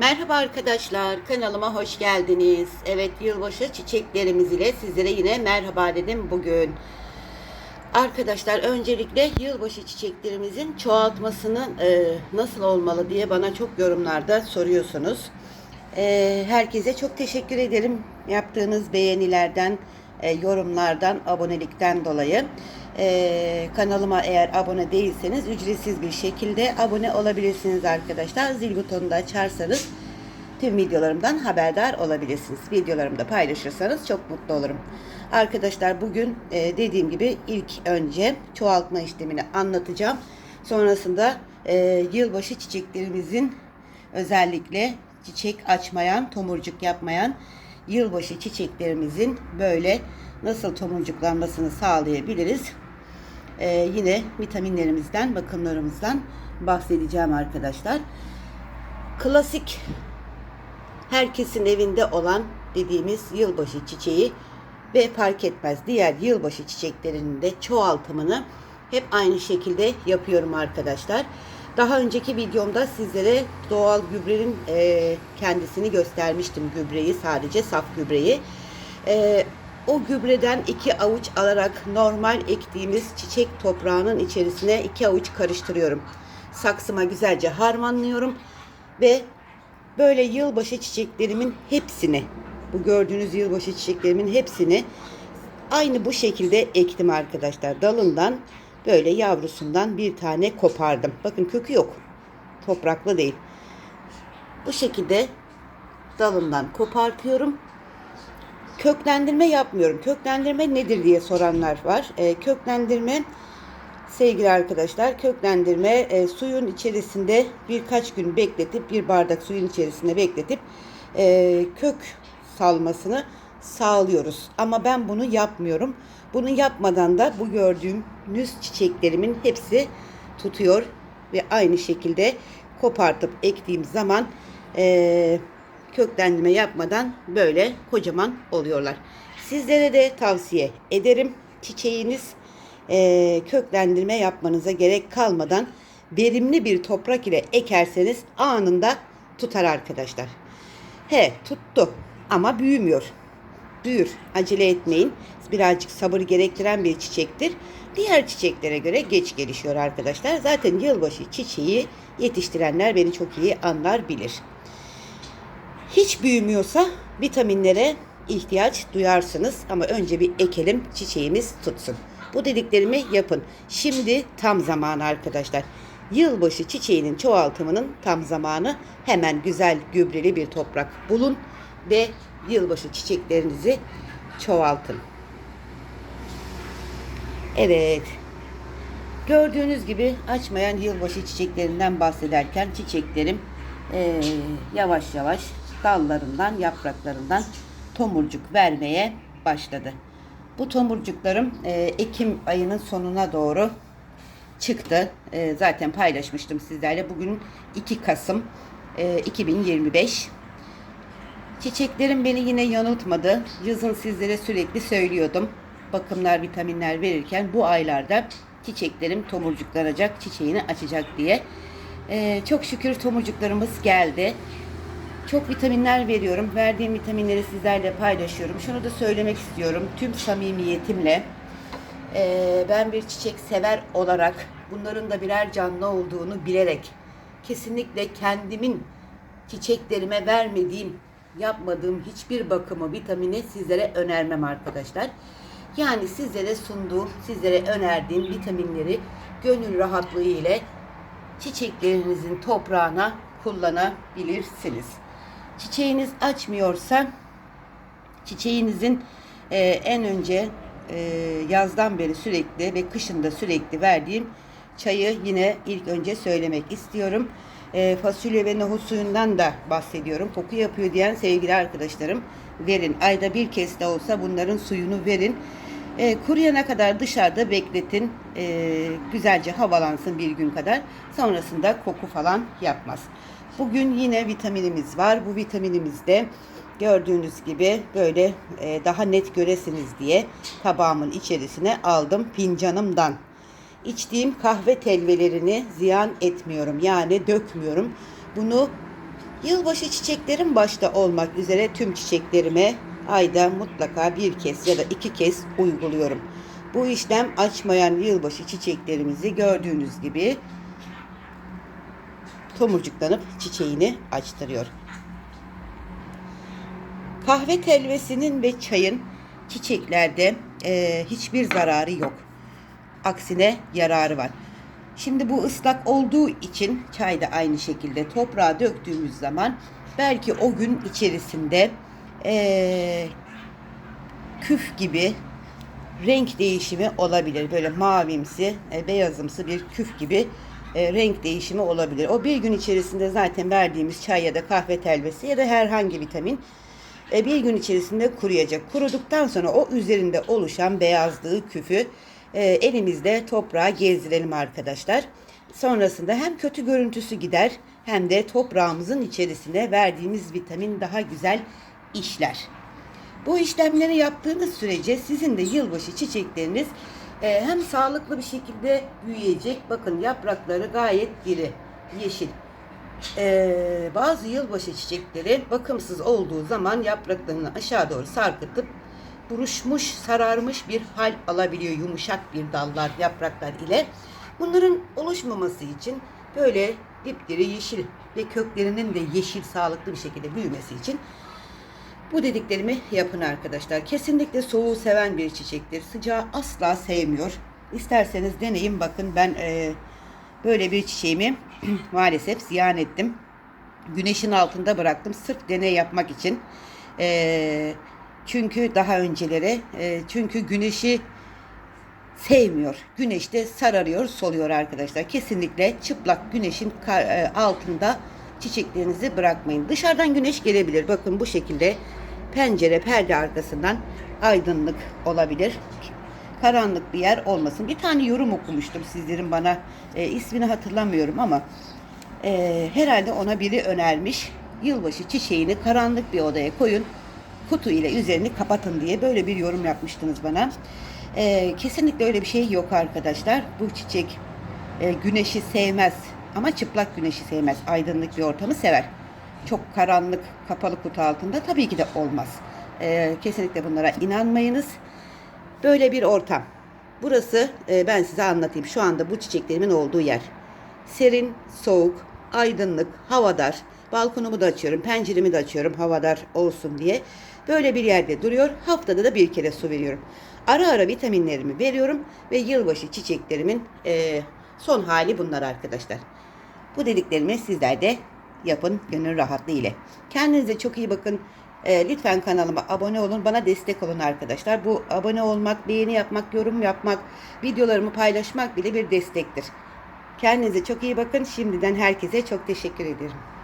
Merhaba arkadaşlar, kanalıma hoş geldiniz. Evet, yılbaşı çiçeklerimiz ile sizlere yine merhaba dedim bugün. Arkadaşlar öncelikle yılbaşı çiçeklerimizin çoğaltmasının e, nasıl olmalı diye bana çok yorumlarda soruyorsunuz. E, herkese çok teşekkür ederim yaptığınız beğenilerden, e, yorumlardan, abonelikten dolayı. E, kanalıma eğer abone değilseniz ücretsiz bir şekilde abone olabilirsiniz arkadaşlar. Zil butonunu da açarsanız tüm videolarımdan haberdar olabilirsiniz. Videolarımı da paylaşırsanız çok mutlu olurum. Arkadaşlar bugün e, dediğim gibi ilk önce çoğaltma işlemini anlatacağım. Sonrasında e, yılbaşı çiçeklerimizin özellikle çiçek açmayan, tomurcuk yapmayan yılbaşı çiçeklerimizin böyle nasıl tomurcuklanmasını sağlayabiliriz. Ee, yine vitaminlerimizden, bakımlarımızdan bahsedeceğim arkadaşlar. Klasik herkesin evinde olan dediğimiz yılbaşı çiçeği ve fark etmez diğer yılbaşı çiçeklerinin de çoğaltımını hep aynı şekilde yapıyorum arkadaşlar. Daha önceki videomda sizlere doğal gübrenin e, kendisini göstermiştim gübreyi sadece saf gübreyi. E, o gübreden iki avuç alarak normal ektiğimiz çiçek toprağının içerisine iki avuç karıştırıyorum. Saksıma güzelce harmanlıyorum ve böyle yılbaşı çiçeklerimin hepsini bu gördüğünüz yılbaşı çiçeklerimin hepsini aynı bu şekilde ektim arkadaşlar. Dalından böyle yavrusundan bir tane kopardım. Bakın kökü yok. Topraklı değil. Bu şekilde dalından kopartıyorum. Köklendirme yapmıyorum. Köklendirme nedir diye soranlar var. E, köklendirme sevgili arkadaşlar köklendirme e, suyun içerisinde birkaç gün bekletip bir bardak suyun içerisinde bekletip e, kök salmasını sağlıyoruz. Ama ben bunu yapmıyorum. Bunu yapmadan da bu gördüğünüz çiçeklerimin hepsi tutuyor ve aynı şekilde kopartıp ektiğim zaman e, köklendirme yapmadan böyle kocaman oluyorlar. Sizlere de tavsiye ederim. Çiçeğiniz e, köklendirme yapmanıza gerek kalmadan verimli bir toprak ile ekerseniz anında tutar arkadaşlar. He tuttu ama büyümüyor. Büyür. Acele etmeyin. Birazcık sabır gerektiren bir çiçektir. Diğer çiçeklere göre geç gelişiyor arkadaşlar. Zaten yılbaşı çiçeği yetiştirenler beni çok iyi anlar bilir. Hiç büyümüyorsa vitaminlere ihtiyaç duyarsınız ama önce bir ekelim çiçeğimiz tutsun. Bu dediklerimi yapın. Şimdi tam zamanı arkadaşlar. Yılbaşı çiçeğinin çoğaltımının tam zamanı. Hemen güzel gübreli bir toprak bulun ve yılbaşı çiçeklerinizi çoğaltın. Evet. Gördüğünüz gibi açmayan yılbaşı çiçeklerinden bahsederken çiçeklerim eee, yavaş yavaş dallarından, yapraklarından tomurcuk vermeye başladı. Bu tomurcuklarım eee, Ekim ayının sonuna doğru çıktı. Eee, zaten paylaşmıştım sizlerle. Bugün 2 Kasım eee, 2025. Çiçeklerim beni yine yanıltmadı. Yazın sizlere sürekli söylüyordum. Bakımlar, vitaminler verirken bu aylarda çiçeklerim tomurcuklanacak, çiçeğini açacak diye. Ee, çok şükür tomurcuklarımız geldi. Çok vitaminler veriyorum. Verdiğim vitaminleri sizlerle paylaşıyorum. Şunu da söylemek istiyorum. Tüm samimiyetimle ee, ben bir çiçek sever olarak bunların da birer canlı olduğunu bilerek kesinlikle kendimin çiçeklerime vermediğim, yapmadığım hiçbir bakımı, vitamini sizlere önermem arkadaşlar. Yani sizlere sunduğum, sizlere önerdiğim vitaminleri gönül rahatlığı ile çiçeklerinizin toprağına kullanabilirsiniz. Çiçeğiniz açmıyorsa çiçeğinizin e, en önce e, yazdan beri sürekli ve kışında sürekli verdiğim çayı yine ilk önce söylemek istiyorum. E, fasulye ve nohut suyundan da bahsediyorum. Koku yapıyor diyen sevgili arkadaşlarım verin. Ayda bir kez de olsa bunların suyunu verin. E, kuruyana kadar dışarıda bekletin. E, güzelce havalansın bir gün kadar. Sonrasında koku falan yapmaz. Bugün yine vitaminimiz var. Bu vitaminimiz de gördüğünüz gibi böyle e, daha net göresiniz diye tabağımın içerisine aldım fincanımdan. İçtiğim kahve telvelerini ziyan etmiyorum. Yani dökmüyorum. Bunu Yılbaşı çiçeklerim başta olmak üzere tüm çiçeklerime ayda mutlaka bir kez ya da iki kez uyguluyorum. Bu işlem açmayan yılbaşı çiçeklerimizi gördüğünüz gibi tomurcuklanıp çiçeğini açtırıyor. Kahve telvesinin ve çayın çiçeklerde e, hiçbir zararı yok. Aksine yararı var. Şimdi bu ıslak olduğu için çay da aynı şekilde toprağa döktüğümüz zaman belki o gün içerisinde e, küf gibi renk değişimi olabilir. Böyle mavimsi, e, beyazımsı bir küf gibi e, renk değişimi olabilir. O bir gün içerisinde zaten verdiğimiz çay ya da kahve telvesi ya da herhangi vitamin e, bir gün içerisinde kuruyacak. Kuruduktan sonra o üzerinde oluşan beyazlığı, küfü e, elimizde toprağa gezdirelim arkadaşlar. Sonrasında hem kötü görüntüsü gider hem de toprağımızın içerisine verdiğimiz vitamin daha güzel işler. Bu işlemleri yaptığınız sürece sizin de yılbaşı çiçekleriniz e, hem sağlıklı bir şekilde büyüyecek. Bakın yaprakları gayet diri, yeşil. E, bazı yılbaşı çiçekleri bakımsız olduğu zaman yapraklarını aşağı doğru sarkıtıp buruşmuş, sararmış bir hal alabiliyor yumuşak bir dallar, yapraklar ile. Bunların oluşmaması için böyle dipdiri yeşil ve köklerinin de yeşil sağlıklı bir şekilde büyümesi için bu dediklerimi yapın arkadaşlar. Kesinlikle soğuğu seven bir çiçektir. Sıcağı asla sevmiyor. İsterseniz deneyin bakın ben e, böyle bir çiçeğimi maalesef ziyan ettim. Güneşin altında bıraktım sırf deney yapmak için. E, çünkü daha öncelere e, çünkü güneşi sevmiyor. Güneşte sararıyor, soluyor arkadaşlar. Kesinlikle çıplak güneşin e, altında çiçeklerinizi bırakmayın. Dışarıdan güneş gelebilir. Bakın bu şekilde pencere, perde arkasından aydınlık olabilir. Karanlık bir yer olmasın. Bir tane yorum okumuştum sizlerin bana. E, ismini hatırlamıyorum ama e, herhalde ona biri önermiş. Yılbaşı çiçeğini karanlık bir odaya koyun. Kutu ile üzerini kapatın diye böyle bir yorum yapmıştınız bana. E, kesinlikle öyle bir şey yok arkadaşlar. Bu çiçek e, güneşi sevmez ama çıplak güneşi sevmez. Aydınlık bir ortamı sever. Çok karanlık, kapalı kutu altında tabii ki de olmaz. E, kesinlikle bunlara inanmayınız. Böyle bir ortam. Burası e, ben size anlatayım. Şu anda bu çiçeklerimin olduğu yer. Serin, soğuk, aydınlık, havadar. Balkonumu da açıyorum, penceremi de açıyorum havadar olsun diye. Böyle bir yerde duruyor. Haftada da bir kere su veriyorum. Ara ara vitaminlerimi veriyorum ve yılbaşı çiçeklerimin e, son hali bunlar arkadaşlar. Bu dediklerimi sizler de yapın gönül rahatlığı ile. Kendinize çok iyi bakın. E, lütfen kanalıma abone olun. Bana destek olun arkadaşlar. Bu abone olmak, beğeni yapmak, yorum yapmak, videolarımı paylaşmak bile bir destektir. Kendinize çok iyi bakın. Şimdiden herkese çok teşekkür ederim.